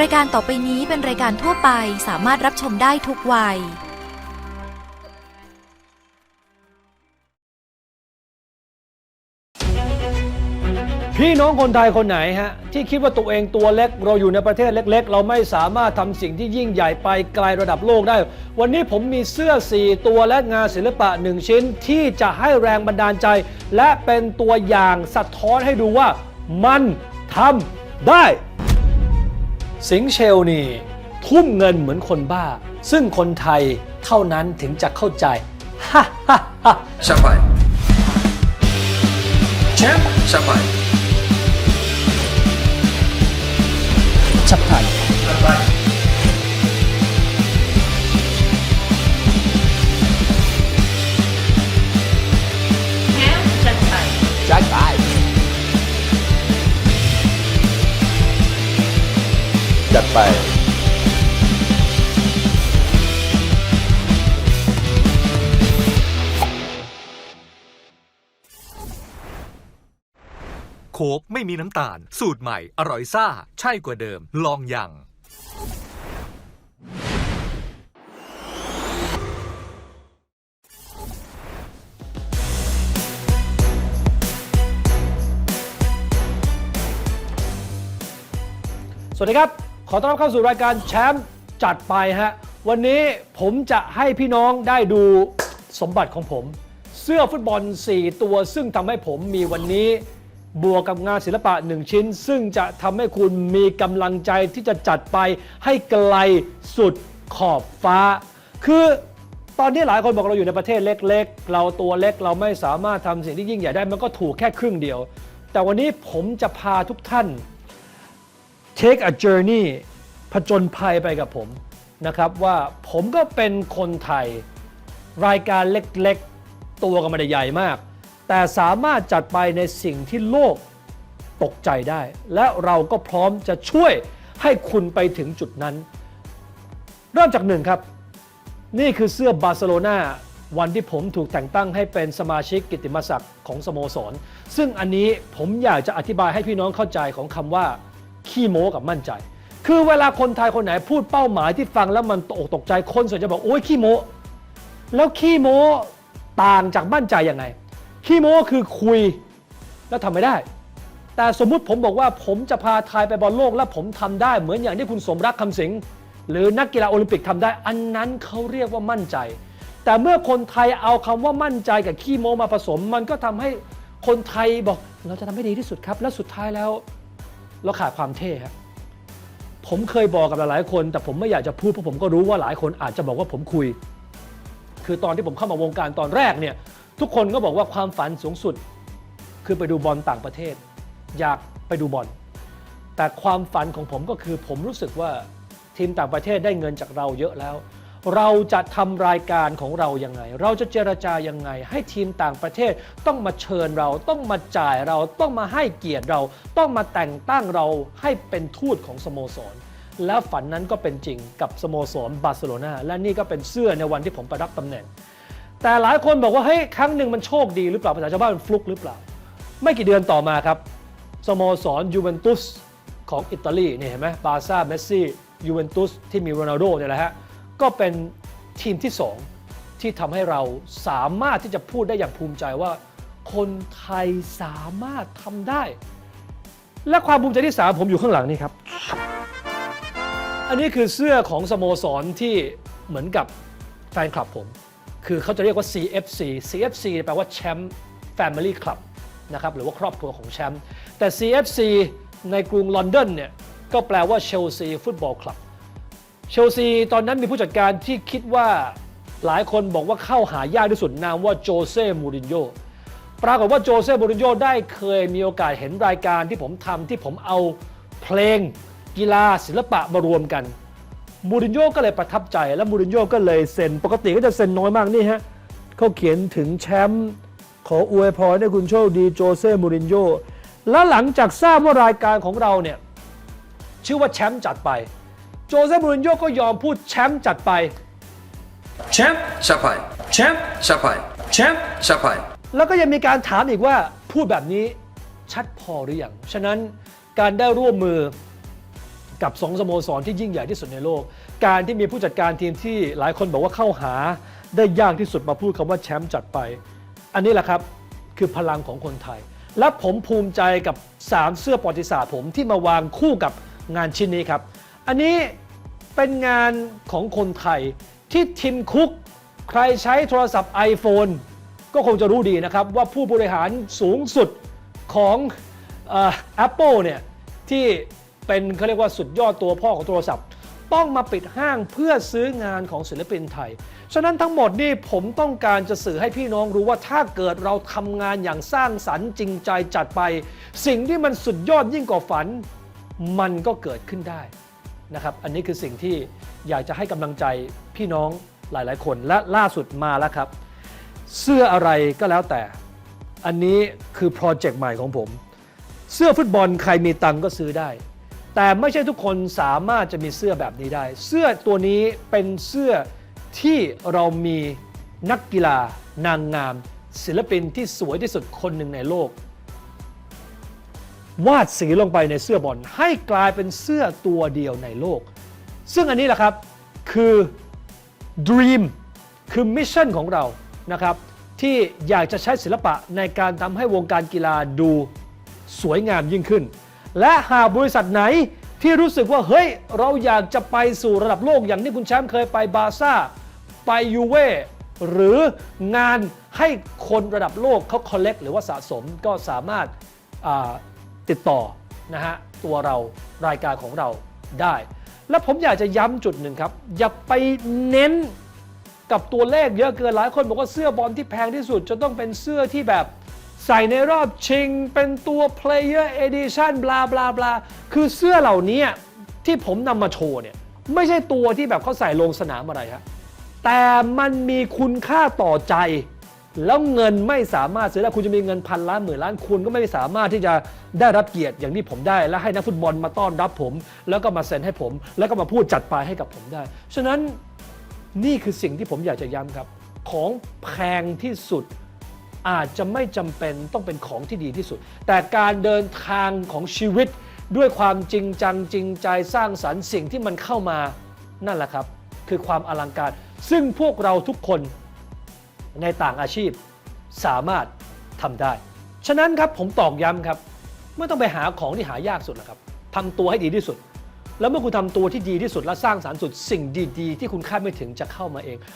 รายการต่อไปนี้เป็นรายการทั่วไปสามารถรับชมได้ทุกวัย พี่น้องคนไทยคนไหนฮะ ที่คิดว่าตัวเองตัวเล็ก เราอยู่ในประเทศเล็ก ๆ เราไม่สามารถทำสิ่งที่ยิ่งใหญ่ไปไกลระดับโลกได้ วันนี้ผมมีเสื้อ 4 ตัวและงานศิลปะ 1 ชิ้นที่จะให้แรงบันดาลใจ และเป็นตัวอย่างสะท้อนให้ดูว่ามันทำได้ สิงเชลนี่ทุ่มเงินเหมือนคนบ้า ซึ่งคนไทยเท่านั้นถึงจะเข้าใจฮ่าฮ่าฮ่าชาไปแชมป์ชาไป จัดไปโค้กไม่มีน้ำตาล สูตรใหม่ อร่อยซ่า ใช่กว่าเดิม ลองยังสวัสดีครับ ขอต้อนรับเข้าสู่รายการแชมป์จัดไปฮะ วันนี้ผมจะให้พี่น้องได้ดูสมบัติของผม เสื้อฟุตบอล 4 ตัว ซึ่งทำให้ผมมีวันนี้บวกกับงานศิลปะ1ชิ้น ซึ่งจะทำให้คุณมีกำลังใจที่จะจัดไปให้ไกลสุดขอบฟ้า คือตอนนี้หลายคนบอกเราอยู่ในประเทศเล็ก ๆ เราตัวเล็กเราไม่สามารถทำสิ่งที่ยิ่งใหญ่ได้มันก็ถูกแค่ครึ่งเดียว แต่วันนี้ผมจะพาทุกท่าน take a journey ผจญภัยไปกับผมนะครับว่าผมก็เป็นคนไทย รายการเล็กๆ ตัวก็ไม่ได้ใหญ่มาก แต่สามารถจัดไปในสิ่งที่โลกตกใจได้ และเราก็พร้อมจะช่วยให้คุณไปถึงจุดนั้น เริ่มจากหนึ่งครับ นี่คือเสื้อบาร์เซโลนาวันที่ผมถูกแต่งตั้งให้เป็นสมาชิกกิตติมศักดิ์ของสโมสร ซึ่งอันนี้ผมอยากจะอธิบายให้พี่น้องเข้าใจของคำว่า ขี้โม้กับมั่นใจ คือเวลาคนไทยคนไหนพูดเป้าหมายที่ฟังแล้วมันตกตกใจคนส่วนใหญ่บอกโอ้ยขี้โม้แล้วขี้โม้ต่างจากมั่นใจยังไง ขี้โม้คือคุยแล้วทำไม่ได้ แต่สมมุติผมบอกว่าผมจะพาไทยไปบอลโลก และผมทำได้เหมือนอย่างที่คุณสมรักคำสิงหรือนักกีฬาโอลิมปิกทำได้ อันนั้นเขาเรียกว่ามั่นใจ แต่เมื่อคนไทยเอาคำว่ามั่นใจกับขี้โม้มาผสม มันก็ทำให้คนไทยบอกเราจะทำให้ดีที่สุดครับ และสุดท้ายแล้ว เราขาดความเท่ครับผมเคยบอกกับหลายๆคน แต่ผมไม่อยากจะพูดเพราะผมก็รู้ว่าหลายคนอาจจะบอกว่าผมคุย คือตอนที่ผมเข้ามาวงการตอนแรกเนี่ย ทุกคนก็บอกว่าความฝันสูงสุด คือไปดูบอลต่างประเทศ อยากไปดูบอลแต่ความฝันของผมก็คือผมรู้สึกว่าทีมต่างประเทศได้เงินจากเราเยอะแล้ว เราจะทำรายการของเรายังไง เราจะเจรจายังไง ให้ทีมต่างประเทศต้องมาเชิญเรา ต้องมาจ่ายเรา ต้องมาให้เกียรติเรา ต้องมาแต่งตั้งเราให้เป็นทูตของสโมสร แล้วฝันนั้นก็เป็นจริงกับสโมสรบาร์เซโลนา และนี่ก็เป็นเสื้อในวันที่ผมไปรับตำแหน่ง แต่หลายคนบอกว่าเฮ้ยครั้งหนึ่งมันโชคดีหรือเปล่าภาษาชาวบ้านมันฟลุกหรือเปล่า ไม่กี่เดือนต่อมาครับสโมสรยูเวนตุสของอิตาลีนี่เห็นไหมบาร์ซ่าเมสซี่ยูเวนตุสที่มีโรนัลโดเนี่ยแหละฮะ ก็เป็นทีมที่ 2 ที่ทำให้เราสามารถที่จะพูดได้อย่างภูมิใจว่า คนไทยสามารถทำได้ และความภูมิใจที่ 3 ผมอยู่ข้างหลังนี่ครับ อันนี้คือเสื้อของสโมสรที่เหมือนกับแฟนคลับผม คือเขาจะเรียกว่า CFC CFC แปลว่าแชมป์ Family Club นะครับหรือว่าครอบครัวของแชมป์แต่ CFC ในกรุงลอนดอนเนี่ยก็แปลว่าเชลซีฟุตบอลคลับ เชลซีตอนนั้นมีผู้จัดการที่คิดว่าหลายคนบอกว่าเข้าหายากที่สุดนามว่าโจเซ่มูรินโญ่ปรากฏว่าโจเซ่มูรินโญ่ได้เคยมีโอกาสเห็นรายการที่ผมทำที่ผมเอาเพลงกีฬาศิลปะมารวมกันมูรินโญ่ก็เลยประทับใจแล้วมูรินโญ่ก็เลยเซ็น ปกติก็จะเซ็นน้อยมากนี่ฮะเขาเขียนถึงแชมป์ขออวยพรให้คุณโชคดีโจเซ่มูรินโญ่แล้วหลังจากทราบว่ารายการของเราเนี่ยชื่อว่าแชมป์จัดไป โจเซ่มูรินโญ่ก็ยอมพูดแชมป์จัดไป แชมป์ชาไปแชมป์ชาไปแชมป์ชาไปแล้วก็ยังมีการถามอีกว่าพูดแบบนี้ชัดพอหรือยัง ฉะนั้นการได้ร่วมมือกับสองสโมสรที่ยิ่งใหญ่ที่สุดในโลก การที่มีผู้จัดการทีมที่หลายคนบอกว่าเข้าหาได้ยากที่สุดมาพูดคำว่าแชมป์จัดไป อันนี้แหละครับคือพลังของคนไทย และผมภูมิใจกับ 3 เสื้อปอติศาสตร์ผมที่มาวางคู่กับงานชิ้นนี้ครับ อันนี้เป็นงานของคนไทยที่ทิมคุก ใครใช้โทรศัพท์ iPhone ก็คงจะรู้ดีนะครับ ว่าผู้บริหารสูงสุดของเอ่อ Apple เนี่ยที่เป็นเขาเรียกว่าสุดยอดตัวพ่อของโทรศัพท์ ต้องมาปิดห้างเพื่อซื้องานของศิลปินไทย ฉะนั้นทั้งหมดนี่ผมต้องการจะสื่อให้พี่น้องรู้ว่าถ้าเกิดเราทำงานอย่างสร้างสรรค์จริงใจจัดไป สิ่งที่มันสุดยอดยิ่งกว่าฝัน มันก็เกิดขึ้นได้ นะครับอันนี้คือสิ่งที่อยากจะให้กำลังใจพี่น้องหลายๆ คนและล่าสุดมาแล้วครับ เสื้ออะไรก็แล้วแต่ อันนี้คือโปรเจกต์ใหม่ของผม เสื้อฟุตบอลใครมีตังก็ซื้อได้ แต่ไม่ใช่ทุกคนสามารถจะมีเสื้อแบบนี้ได้ เสื้อตัวนี้เป็นเสื้อที่เรามีนักกีฬานางงาม ศิลปินที่สวยที่สุดคนหนึ่งในโลก วาดสีลงไปในเสื้อบอลให้กลายเป็นเสื้อตัวเดียวในโลก ซึ่งอันนี้แหละครับคือ Dream คือมิชชั่นของเรานะครับที่อยากจะใช้ศิลปะในการทำให้วงการกีฬาดูสวยงามยิ่งขึ้น และหากบริษัทไหนที่รู้สึกว่าเฮ้ยเราอยากจะไปสู่ระดับโลกอย่างที่คุณแชมป์เคยไปบาซ่า ไปยูเว่หรืองานให้คนระดับโลกเขาคอลเลกหรือว่าสะสมก็สามารถ ติดต่อนะฮะตัวเรารายการของเราได้ และผมอยากจะย้ำจุดหนึ่งครับ อย่าไปเน้นกับตัวเลขเยอะเกินหลายคนบอกว่าเสื้อบอลที่แพงที่สุด จะต้องเป็นเสื้อที่แบบใส่ในรอบชิง เป็นตัว player edition บลาบลาบลาคือเสื้อเหล่านี้ที่ผมนำมาโชว์เนี่ยไม่ใช่ตัวที่แบบเขาใส่ลงสนามอะไรฮะแต่มันมีคุณค่าต่อใจ แล้วเงินไม่สามารถซื้อได้คุณจะมีเงินพันล้านหมื่นล้านคุณก็ไม่สามารถที่จะได้รับเกียรติอย่างที่ผมได้ และให้นักฟุตบอลมาต้อนรับผม แล้วก็มาเซ็นให้ผม แล้วก็มาพูดจัดไปให้กับผมได้ ฉะนั้นนี่คือสิ่งที่ผมอยากจะย้ำครับ ของแพงที่สุดอาจจะไม่จำเป็นต้องเป็นของที่ดีที่สุด แต่การเดินทางของชีวิตด้วยความจริงจังจริงใจสร้างสรรค์สิ่งที่มันเข้ามานั่นแหละครับ คือความอลังการ ซึ่งพวกเราทุกคน ในต่างอาชีพสามารถทำได้ ฉะนั้นครับผมตอกย้ำครับไม่ต้องไปหาของที่หายากสุดหรอกครับทำตัวให้ดีที่สุด แล้วเมื่อคุณทำตัวที่ดีที่สุดและสร้างสารรค์สุด สิ่งดี ๆ ที่คุณคาดไม่ถึงจะเข้ามาเอง